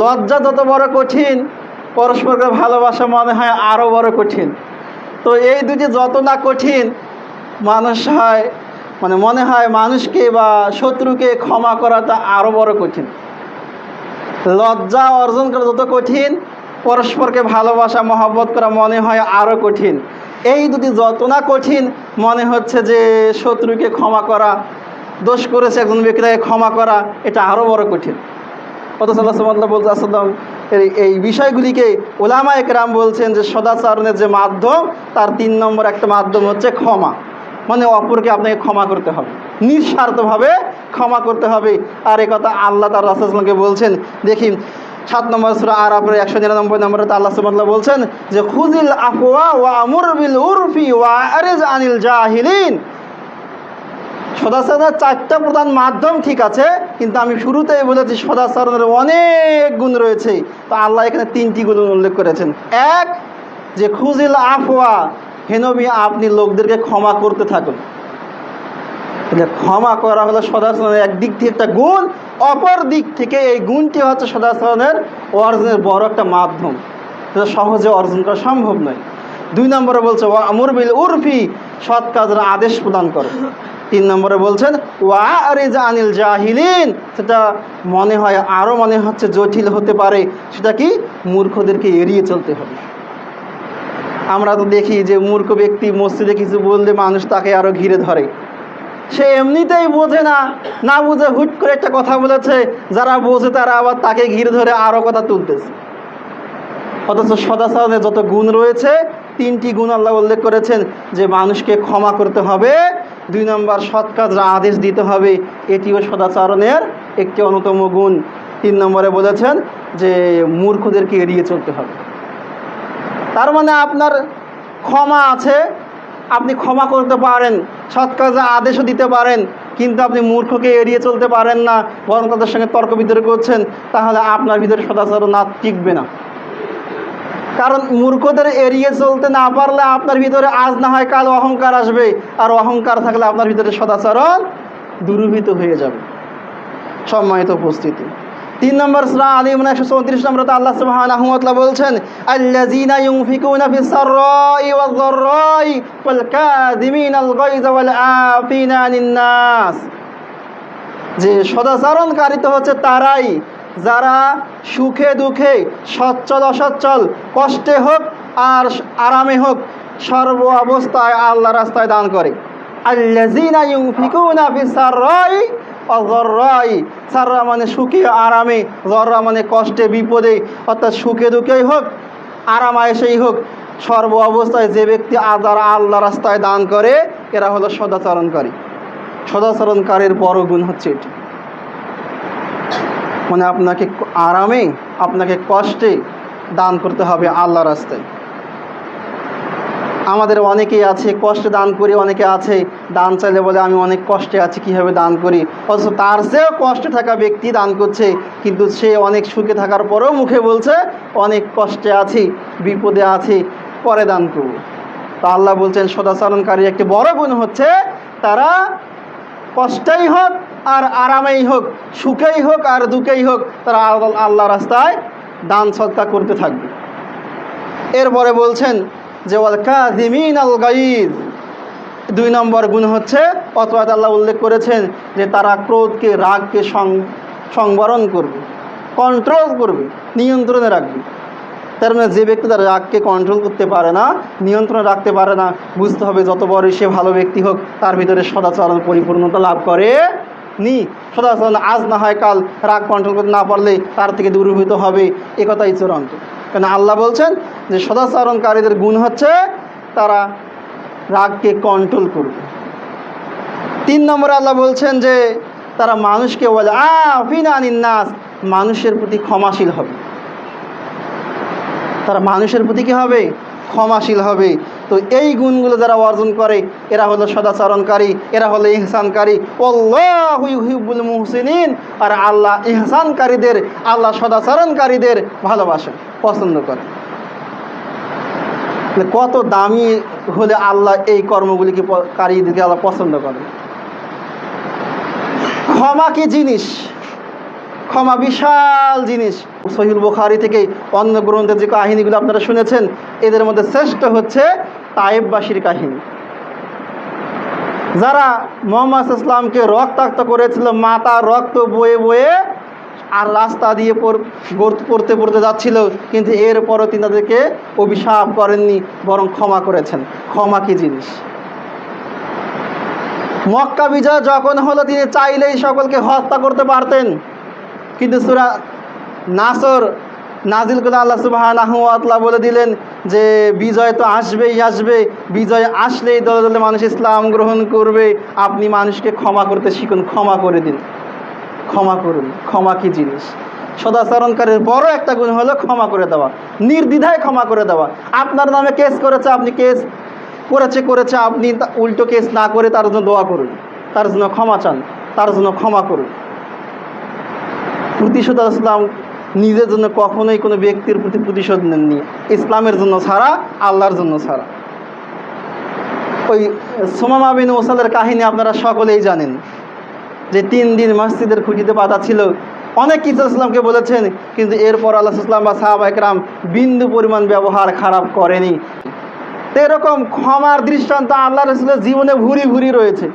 লজ্জা যত বড় কঠিন, পরস্পরকে ভালোবাসা মনে হয় আরও বড় কঠিন। তো এই দুটি যত না কঠিন, মানুষ হয় মানে মনে হয় মানুষকে বা শত্রুকে ক্ষমা করাটা আরও বড় কঠিন। লজ্জা অর্জন করা যত কঠিন, পরস্পরকে ভালোবাসা, মহব্বত করা মনে হয় আরও কঠিন। এই দুটি যত না কঠিন, মনে হচ্ছে যে শত্রুকে ক্ষমা করা, দোষ করেছে একজন ব্যক্তিকে ক্ষমা করা, এটা আরও বড় কঠিন। অথচ আল্লাহ বলতে আসলাম এই বিষয়গুলিকে ওলামা একরাম বলছেন যে সদাচরণের যে মাধ্যম, তার তিন নম্বর একটা মাধ্যম হচ্ছে ক্ষমা। মানে অপরকে আপনাকে ক্ষমা করতে হবে। নিঃস্বার্থভাবে ক্ষমা করতে হবে। আর এ কথা আল্লাহ তার রাসুলকে বলছেন, দেখি, সাত নম্বর সুরা আর আপনার একশো নিরানব্বই নম্বরে তো আল্লাহ সুবাহ বলছেন যে খুজিল আফওয়া ওয়া আমুর বিল উরফি ওয়া আরিজ আনিল জাহিলিন। সদাচরণের চারটা প্রধান মাধ্যম ঠিক আছে, কিন্তু আমি শুরুতেই বলেছি সদাচরণের অনেক গুণ রয়েছে। তো আল্লাহ এখানে তিনটি গুণ উল্লেখ করেছেন। এক, যে খুজিল আফওয়া হেনবি আপনি লোকদেরকে ক্ষমা করতে থাকুন। ক্ষমা করা হলো সদাচরণের একদিক থেকে একটা গুণ, অপর দিক থেকে এই গুণটি হচ্ছে সদাচরণের অর্জনের বড় একটা মাধ্যম। সহজে অর্জন করা সম্ভব নয়। দুই নম্বরে বলছে আমর বিল উরফি সৎ কাজের আদেশ প্রদান করো। তিন নম্বরে বলছেন, ওয়া আরিজ আনিল জাহিলিন। সেটা মনে হয় আরও মনে হচ্ছে জটিল হতে পারে। সেটা কি? মূর্খদেরকে এড়িয়ে চলতে হবে। আমরা তো দেখি যে মূর্খ ব্যক্তি মসজিদে কিছু বললে মানুষ তাকে আরও ঘিরে ধরে। সে এমনিতেই বোঝে না না বুঝে হুট করে একটা কথা বলেছে, যারা বোঝে তারা আবার তাকে ঘিরে ধরে আরও কথা তুলতেছে। অথচ সদাচরণের যত গুণ রয়েছে, তিনটি গুণ আল্লাহ উল্লেখ করেছেন যে মানুষকে ক্ষমা করতে হবে দুই নম্বর সৎ কাজের আদেশ দিতে হবে, এটিও সদাচরণের একটি অন্যতম গুণ। তিন নম্বরে বলেছেন যে মূর্খদেরকে এড়িয়ে চলতে হবে। তার মানে আপনার ক্ষমা আছে, আপনি ক্ষমা করতে পারেন, সৎ কাজে আদেশও দিতে পারেন, কিন্তু আপনি মূর্খকে এড়িয়ে চলতে পারেন না, বরং তাদের সঙ্গে তর্ক বিতর্ক করছেন, তাহলে আপনার ভিতরে সদাচরণ না টিকবে না। কারণ মূর্খদের এড়িয়ে চলতে না পারলে আপনার ভিতরে আজ না হয় কাল অহংকার আসবে। আর অহংকার থাকলে আপনার ভিতরে সদাচরণ দূরীভূত হয়ে যাবে। সম্মানিত উপস্থিতি। তিন নম্বর সুরা আলী ইমরান একশো চৌত্রিশ নম্বর আল্লাহ সুবহানাহু ওয়া তাআলা বলছেন, আল্লাযীনা ইউনফিকুনা ফিস সাররাই ওয়াদ দাররাই ওয়াল কাযিমিনাল গায়যা ওয়াল আফিনা নাস। যে সদাচরণকারী তো হচ্ছে তারাই যারা সুখে দুঃখে সচ্ছল অসচ্ছল, কষ্টে হোক আর আরামে হোক, সর্ব অবস্থায় আল্লাহ রাস্তায় দান করে। সাররা মানে সুখে, আরামে জররা মানে কষ্টে, বিপদে, অর্থাৎ সুখে দুঃখেই হোক আরাম আয়েসেই হোক, সর্ব অবস্থায় যে ব্যক্তি আদার আল্লাহ রাস্তায় দান করে, এরা হলো সদাচরণকারী। সদাচরণকারীর বড় গুণ হচ্ছে এটি। মানে আপনাকে আরামে, আপনাকে কষ্টে দান করতে হবে আল্লাহ রাস্তায়। আমাদের অনেকেই আছে, কষ্টে দান করি, অনেকে আছে, দান চাইলে বলে, আমি অনেক কষ্টে আছি, কীভাবে দান করি? অথচ তার চেয়েও কষ্টে থাকা ব্যক্তি দান করছে, কিন্তু সে অনেক সুখে থাকার পরেও মুখে বলছে, অনেক কষ্টে আছি, বিপদে আছি, পরে দান করব। তো আল্লাহ বলছেন, সদাচরণকারী একটি বড় গুণ হচ্ছে, তারা কষ্টেই হোক আর আরামেই হোক, সুখেই হোক আর দুঃখেই হোক, তারা আল- আল্লাহ রাস্তায় দান সৎকার করতে থাকবে। এরপরে বলছেন যে, ওয়াল কাযিমিন আল গাইজ দুই নম্বর গুণ হচ্ছে অথবা আল্লাহ উল্লেখ করেছেন যে, তারা ক্রোধকে, রাগকে সংবরণ করবে কন্ট্রোল করবে, নিয়ন্ত্রণে রাখবে। তার মানে যে ব্যক্তি তার রাগকে কন্ট্রোল করতে পারে না, নিয়ন্ত্রণে রাখতে পারে না, বুঝতে হবে যত বড় সে ভালো ব্যক্তি হোক, তার ভিতরে সদাচরণ পরিপূর্ণতা লাভ করে নি। সদাচরণ আজ না হয় কাল রাগ কন্ট্রোল করতে না পারলে তার থেকে দূরীভূত হবে। এ কথাই চূড়ান্ত কেন আল্লাহ বলছেন যে, সদাচরণকারীদের গুণ হচ্ছে তারা রাগকে কন্ট্রোল করবে। তিন নম্বরে আল্লাহ বলছেন যে, তারা মানুষকে বলে, আফিনা নাস মানুষের প্রতি ক্ষমাশীল হবে। তারা মানুষের প্রতি কী হবে? ক্ষমাশীল হবে। তো এই গুণগুলো যারা অর্জন করে, এরা হলো সদাচরণকারী, এরা হলো ইহসানকারী। ওল্লাহুল মুহসিনিন। আর আল্লাহ ইহসানকারীদের, আল্লাহ সদাচরণকারীদের ভালোবাসেন পছন্দ করে। কত দামি হলে আল্লাহ এই কর্মগুলিকে প- কারীদেরকে আল্লাহ পছন্দ করে। ক্ষমা কি জিনিস? ক্ষমা বিশাল জিনিস। সহিল বুখারি থেকে অন্য গ্রন্থের যে কাহিনীগুলো আপনারা শুনেছেন, এদের মধ্যে শ্রেষ্ঠ হচ্ছে তায়েববাসীর কাহিনী। যারা মোহাম্মদ ইসলামকে রক্তাক্ত করেছিল মাতা রক্ত বয়ে বয়ে আর রাস্তা দিয়ে পড়তে পড়তে যাচ্ছিল, কিন্তু এরপরও তিনি তাদেরকে অভিশাপ করেননি, বরং ক্ষমা করেছেন। ক্ষমা কি জিনিস? মক্কা বিজয় যখন হলো, তিনি চাইলেই সকলকে হত্যা করতে পারতেন। কিন্তু সুরা নাসর নাজিল করে আল্লাহ সুবাহ বলে দিলেন যে, বিজয় তো আসবেই আসবে বিজয় আসলেই দলে দলে মানুষ ইসলাম গ্রহণ করবে। আপনি মানুষকে ক্ষমা করতে শিখুন, ক্ষমা করে দিন। ক্ষমা করুন, ক্ষমা কি জিনিস? সদাচরণকারের বড় একটা গুণ হলো ক্ষমা করে দেওয়া। নির্দ্বিধায় ক্ষমা করে দেওয়া। আপনার নামে কেস করেছে, আপনি কেস করেছে করেছে, আপনি উল্টো কেস না করে তার জন্য দোয়া করুন। তার জন্য ক্ষমা চান, তার জন্য ক্ষমা করুন। প্রতিশোধ ইসলাম নিজের জন্য কখনোই কোনো ব্যক্তির প্রতি প্রতিশোধ নেননি। ইসলামের জন্য ছাড়া, আল্লাহর জন্য ছাড়া। ওই সোমামা বিন ওসালের কাহিনী আপনারা সকলেই জানেন। যে তিন দিন মসজিদের খুঁটিতে পাতা ছিল। অনেক কিছু ইসলামকে বলেছেন, কিন্তু এরপর আল্লাহ ইসলাম বা সাহাবা একরাম বিন্দু পরিমাণ ব্যবহার খারাপ করেনি। এরকম ক্ষমার দৃষ্টান্ত আল্লাহ রসুলের জীবনে ভুরি ভুরি রয়েছে।